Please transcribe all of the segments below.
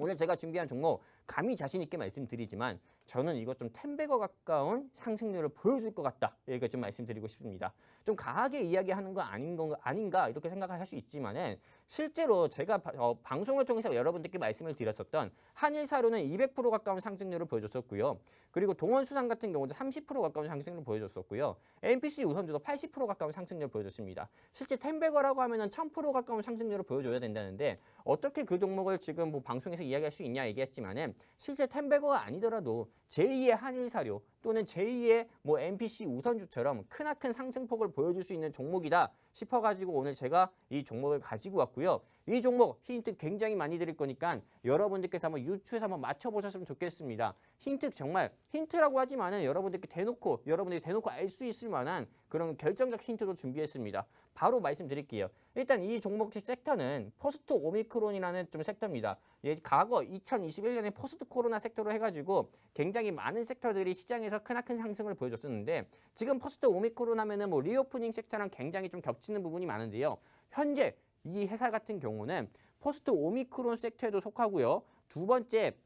오늘 제가 준비한 종목 감히 자신 있게 말씀드리지만 저는 이거 좀 텐백어 가까운 상승률을 보여줄 것 같다 이렇게 좀 말씀드리고 싶습니다. 좀 강하게 이야기하는 거 아닌 건가 아닌가 이렇게 생각할 수 있지만은 실제로 제가 바- 어, 방송을 통해서 여러분들께 말씀을 드렸었던 한일사료는 200% 가까운 상승률을 보여줬었고요. 그리고 동원수산 같은 경우도 30% 가까운 상승률을 보여줬었고요. NPC 우선주도 80% 가까운 상승률을 보여줬습니다. 실제 텐백어라고 하면은 1000% 가까운 상승률을 보여줘야 된다는데 어떻게 그 종목을 지금 뭐 방송에서 이야기할 수 있냐 얘기했지만은 실제 텐백어가 아니더라도 제2의 한일 사료 또는 제2의 뭐 NPC 우선주처럼 크나큰 상승폭을 보여줄 수 있는 종목이다 싶어가지고 오늘 제가 이 종목을 가지고 왔고요. 이 종목 힌트 굉장히 많이 드릴 거니까 여러분들께서 한번 유추해서 한번 맞춰보셨으면 좋겠습니다. 힌트 정말 힌트라고 하지만은 여러분들께 대놓고 여러분들이 대놓고 알 수 있을 만한 그런 결정적 힌트도 준비했습니다. 바로 말씀드릴게요. 일단 이 종목 섹터는 포스트 오미크론이라는 좀 섹터입니다. 예, 과거 2021년에 포스트 코로나 섹터로 해가지고 굉장히 많은 섹터들이 시장에서 크나큰 상승을 보여줬었는데 지금 포스트 오미크론 하면은 뭐 리오프닝 섹터랑 굉장히 좀 겹치는 부분이 많은데요. 현재 이 회사 같은 경우는 포스트 오미크론 섹터에도 속하고요. 두 번째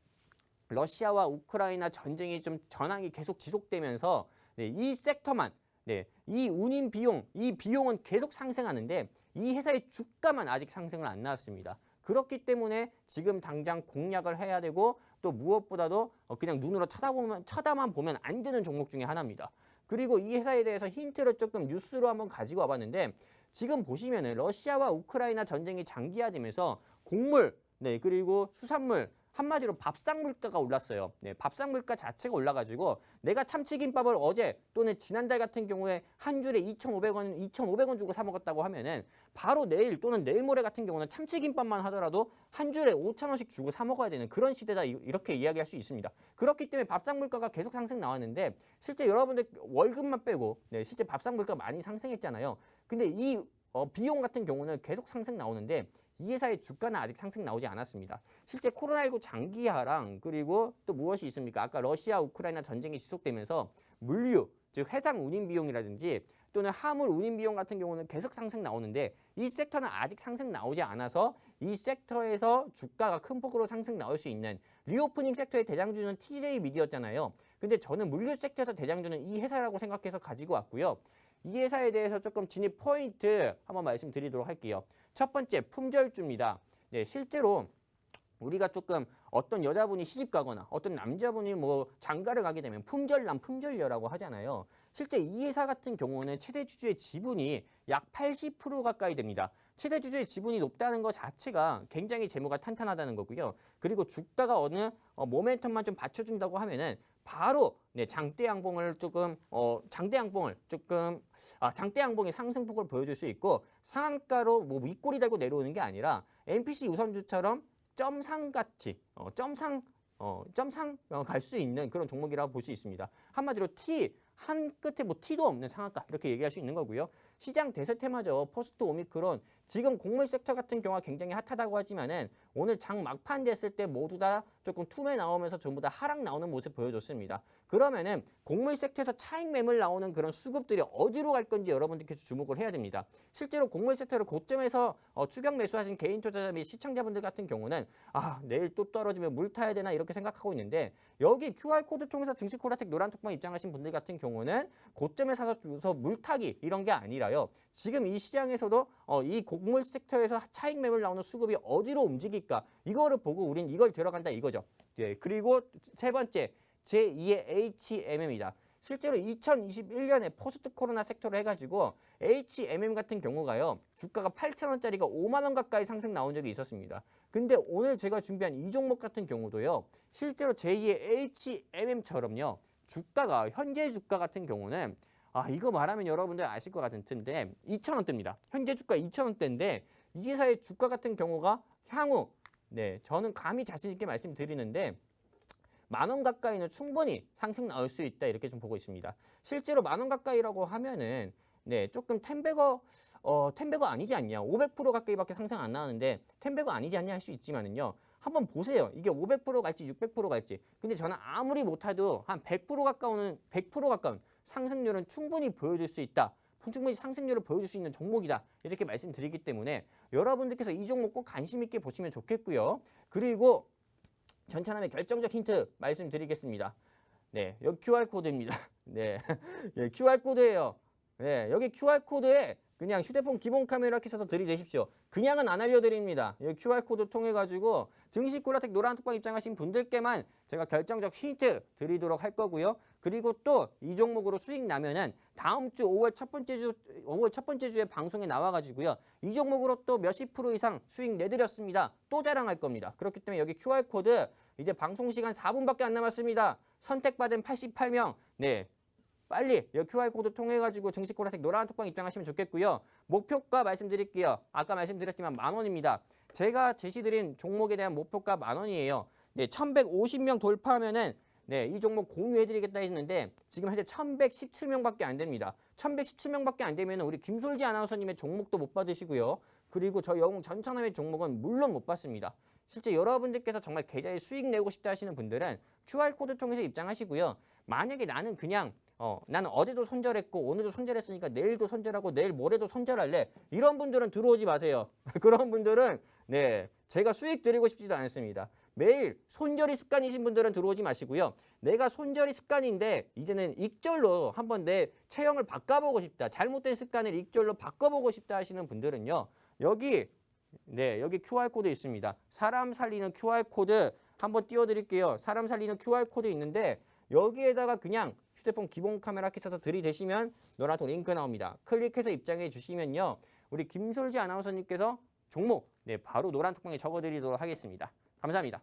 러시아와 우크라이나 전쟁이 좀 전황이 계속 지속되면서 네, 이 섹터만 네, 이 운임 비용, 이 비용은 계속 상승하는데 이 회사의 주가만 아직 상승을 안 나왔습니다. 그렇기 때문에 지금 당장 공략을 해야 되고 또 무엇보다도 어, 그냥 눈으로 쳐다보면 쳐다만 보면 안 되는 종목 중에 하나입니다. 그리고 이 회사에 대해서 힌트를 조금 뉴스로 한번 가지고 와봤는데 지금 보시면은 러시아와 우크라이나 전쟁이 장기화되면서 곡물, 네 그리고 수산물 한마디로 밥상 물가가 올랐어요. 네, 밥상 물가 자체가 올라가지고 내가 참치김밥을 어제 또는 지난달 같은 경우에 한 줄에 2,500원, 2,500원 주고 사 먹었다고 하면은 바로 내일 또는 내일 모레 같은 경우는 참치김밥만 하더라도 한 줄에 5,000원씩 주고 사 먹어야 되는 그런 시대다 이- 이렇게 이야기할 수 있습니다. 그렇기 때문에 밥상 물가가 계속 상승 나왔는데 실제 여러분들 월급만 빼고 네, 실제 밥상 물가 많이 상승했잖아요. 근데 이 어, 비용 같은 경우는 계속 상승 나오는데 이 회사의 주가는 아직 상승 나오지 않았습니다. 실제 코로나19 장기화랑 그리고 또 무엇이 있습니까? 아까 러시아 우크라이나 전쟁이 지속되면서 물류 즉 해상 운임 비용이라든지 또는 화물 운임 비용 같은 경우는 계속 상승 나오는데 이 섹터는 아직 상승 나오지 않아서 이 섹터에서 주가가 큰 폭으로 상승 나올 수 있는 리오프닝 섹터의 대장주는 TJ 미디어였잖아요. 근데 저는 물류 섹터에서 대장주는 이 회사라고 생각해서 가지고 왔고요. 이 회사에 대해서 조금 진입 포인트 한번 말씀드리도록 할게요. 첫 번째 품절주입니다. 네, 실제로 우리가 조금 어떤 여자분이 시집 가거나 어떤 남자분이 뭐 장가를 가게 되면 품절남 품절녀라고 하잖아요. 실제 이 회사 같은 경우는 최대 주주의 지분이 약 80% 가까이 됩니다. 최대 주주의 지분이 높다는 것 자체가 굉장히 재무가 탄탄하다는 거고요. 그리고 주가가 어느 어, 모멘텀만 좀 받쳐준다고 하면은 바로 네, 장대 양봉을 조금 어 장대 양봉을 조금 아 장대 양봉의 상승폭을 보여줄 수 있고 상한가로 뭐 윗골이 달고 내려오는 게 아니라 NPC 우선주처럼 점상 같이 어 점상 어 점상 갈수 있는 그런 종목이라고 볼 수 있습니다. 한마디로 T 한 끝에 뭐 T도 없는 상한가 이렇게 얘기할 수 있는 거고요. 시장 대세 테마죠. 포스트 오미크론 지금 곡물 섹터 같은 경우가 굉장히 핫하다고 하지만은 오늘 장 막판 됐을 때 모두 다 조금 툼에 나오면서 전부 다 하락 나오는 모습 보여줬습니다. 그러면은 곡물 섹터에서 차익 매물 나오는 그런 수급들이 어디로 갈 건지 여러분들께서 주목을 해야 됩니다. 실제로 곡물 섹터를 고점에서 어, 추격 매수하신 개인 투자자 및 시청자분들 같은 경우는 아 내일 또 떨어지면 물 타야 되나 이렇게 생각하고 있는데 여기 QR 코드 통해서 증시 코라텍 노란 톡방 입장하신 분들 같은 경우는 고점에 사서 주서 물 타기 이런 게 아니라요. 지금 이 시장에서도 어, 이 곡물 섹터에서 차익 매물 나오는 수급이 어디로 움직일까 이거를 보고 우린 이걸 들어간다 이거죠. 예 그리고 세 번째 제2의 HMM이다. 실제로 2021년에 포스트 코로나 섹터로 해가지고 HMM 같은 경우가요 주가가 8,000원짜리가 5만 원 가까이 상승 나온 적이 있었습니다. 근데 오늘 제가 준비한 이 종목 같은 경우도요 실제로 제2의 HMM처럼요 주가가 현재 주가 같은 경우는 아 이거 말하면 여러분들 아실 것 같은 텐데 2,000원대입니다. 현재 주가 2,000원대인데 이 회사의 주가 같은 경우가 향후 네 저는 감히 자신 있게 말씀드리는데 만 원 가까이는 충분히 상승 나올 수 있다 이렇게 좀 보고 있습니다. 실제로 만 원 가까이라고 하면은 네 조금 텐베거 어 텐베거 아니지 않냐 500% 가까이밖에 상승 안 나왔는데 텐베거 아니지 않냐 할 수 있지만은요 한번 보세요 이게 500% 갈지 600% 갈지 근데 저는 아무리 못해도 한 100% 가까운 100% 가까운 상승률은 충분히 보여줄 수 있다. 충분히 상승률을 보여줄 수 있는 종목이다 이렇게 말씀드리기 때문에 여러분들께서 이 종목 꼭 관심 있게 보시면 좋겠고요. 그리고 전차남의 결정적 힌트 말씀드리겠습니다. 네, 여기 QR 코드입니다. 네, 예, QR 코드예요. 네, 여기 QR 코드에 그냥 휴대폰 기본 카메라 켜서 들이대십시오. 그냥은 안 알려드립니다. 여기 QR 코드 통해 가지고 증시 코라텍 노란 톡방 입장하신 분들께만 제가 결정적 힌트 드리도록 할 거고요. 그리고 또 이 종목으로 수익 나면은 다음 주 5월 첫 번째 주 5월 첫 번째 주에 방송에 나와 가지고요. 이 종목으로 또 몇십 프로 이상 수익 내드렸습니다. 또 자랑할 겁니다. 그렇기 때문에 여기 QR 코드 이제 방송 시간 4분밖에 안 남았습니다. 선택받은 88명 네. 빨리 이 QR 코드 통해 가지고 증시 코라텍 노란 톡방 입장하시면 좋겠고요. 목표가 말씀드릴게요. 아까 말씀드렸지만 만 원입니다. 제가 제시드린 종목에 대한 목표가 만 원이에요. 네, 1,150명 돌파하면은 네, 이 종목 공유해드리겠다 했는데 지금 현재 1,117명밖에 안 됩니다. 1,117명밖에 안 되면 우리 김솔지 아나운서님의 종목도 못 받으시고요. 그리고 저 영웅 전천함의 종목은 물론 못 받습니다. 실제 여러분들께서 정말 계좌에 수익 내고 싶다 하시는 분들은 QR코드 통해서 입장하시고요. 만약에 나는 그냥 어, 나는 어제도 손절했고 오늘도 손절했으니까 내일도 손절하고 내일 모레도 손절할래. 이런 분들은 들어오지 마세요. 그런 분들은 네, 제가 수익 드리고 싶지도 않습니다. 매일 손절이 습관이신 분들은 들어오지 마시고요. 내가 손절이 습관인데 이제는 익절로 한번 내 체형을 바꿔보고 싶다. 잘못된 습관을 익절로 바꿔보고 싶다 하시는 분들은요. 여기 네, 여기 QR 코드 있습니다. 사람 살리는 QR 코드 한번 띄워 드릴게요. 사람 살리는 QR 코드 있는데 여기에다가 그냥 휴대폰 기본 카메라 켜서 들이대시면 노란통 링크 나옵니다. 클릭해서 입장해 주시면요. 우리 김솔지 아나운서님께서 종목 네, 바로 노란 톡방에 적어 드리도록 하겠습니다. 감사합니다.